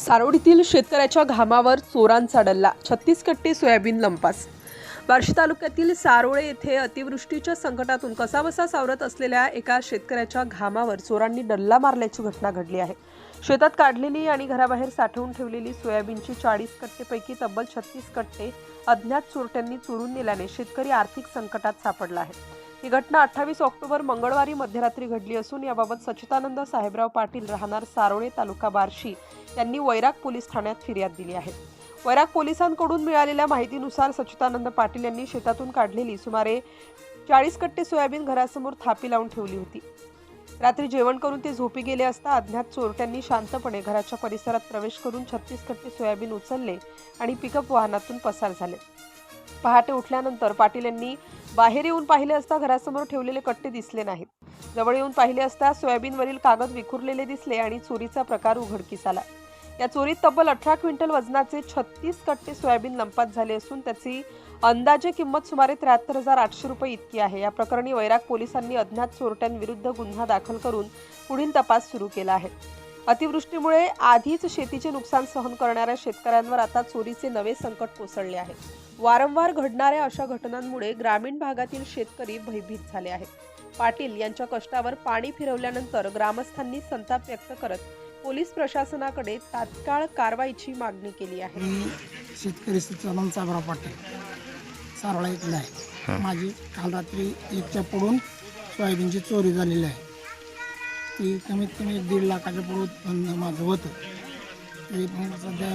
सारोडीतील शेतकऱ्याच्या घामावर चोरांचा डल्ला छत्तीस कट्टे सोयाबीन लंपास. बार्शी तालुक्यातील सारोळे येथे अतिवृष्टीच्या संकटातून कसाबसा सावरत असलेल्या एका शेतकऱ्याच्या घामावर चोरांनी डल्ला मारल्याची घटना घडली आहे. शेतात काढलेली आणि घराबाहेर साठवून ठेवलेली सोयाबीनची चाळीस कट्टेपैकी तब्बल छत्तीस कट्टे अज्ञात चोरट्यांनी चोरून नेल्याने शेतकरी आर्थिक संकटात सापडला आहे. ही घटना अठ्ठावीस ऑक्टोबर मंगळवारी मध्यरात्री घडली असून याबाबत सच्चिदानंद साहेबराव पाटील राहणार सारोळे तालुका बार्शी यांनी वैराग पोलीस ठाण्यात फिर्याद दिली आहे. वैराग पोलिसांकडून मिळालेल्या माहितीनुसार सच्चिदानंद पाटील यांनी शेतातून काढलेली सुमारे चाळीस कट्टे सोयाबीन घरासमोर थापी लावून ठेवली होती. रात्री जेवण करून ते झोपी गेले असता अज्ञात चोरट्यांनी शांतपणे घराच्या परिसरात प्रवेश करून छत्तीस कट्टे सोयाबीन उचलले आणि पिकअप वाहनातून पसार झाले. पहाटे उठल्यानंतर पाटील यांनी बाहेर येऊन पाहिले असता घरासमोर ठेवलेले कट्टे दिसले नाहीत. जवळ येऊन पाहिले असता सोयाबीनवरील कागद विखुरलेले दिसले आणि चोरीचा प्रकार उघडकीस आला. या चोरीत तब्बल अठरा क्विंटल वजनाचे छत्तीस कट्टे सोयाबीन लंपात झाले असून त्याची अंदाजे किंमत सुमारे त्र्याहत्तर हजार आठशे रुपये इतकी आहे. या प्रकरणी वैराग पोलिसांनी अज्ञात चोरट्यांविरुद्ध गुन्हा दाखल करून पुढील तपास सुरू केला आहे. अतिवृष्टीमुळे आधीच शेतीचे नुकसान सहन करणाऱ्या शेतकऱ्यांवर आता चोरीचे नवे संकट कोसळले आहे. वारंवार घडणाऱ्या अशा घटनांमुळे ग्रामीण भागातील शेतकरी भयभीत झाले आहेत. पाटील यांच्या कष्टावर पाणी फिरवल्यानंतर ग्रामस्थांनी संताप व्यक्त करत पोलीस प्रशासनाकडे तात्काळ कारवाईची मागणी केली आहे. मी शेतकरी साबराव पाटील. सारोळा इथला आहे. माझी काल रात्री एकच्या पुढून सोयाबीनची चोरी झालेली आहे. ती कमीत कमी एक दीड लाखाच्या पुढं माझं होतं. ते सध्या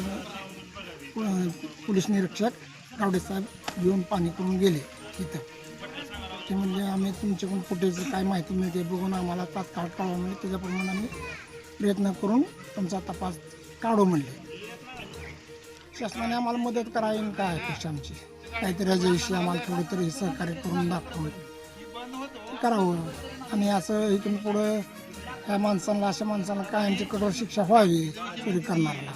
पोलीस निरीक्षक गावडे साहेब पाणी करून गेले तिथं ते म्हणजे आम्ही तुमच्याकडून फुटेजची काय माहिती मिळते बघून आम्हाला तात्काळ कळवा म्हणजे त्याच्याप्रमाणे आम्ही प्रयत्न करून तुमचा तपास काढू म्हणले. शासनाने आम्हाला मदत करावी काय अपेक्षा आमची? काहीतरी याच्याविषयी आम्हाला थोडं तरी सहकार्य करून दाखवून करावं. आणि असं इथून पुढं ह्या माणसांना अशा माणसांना कायमची कठोर शिक्षा व्हावी चोरी करणाऱ्याला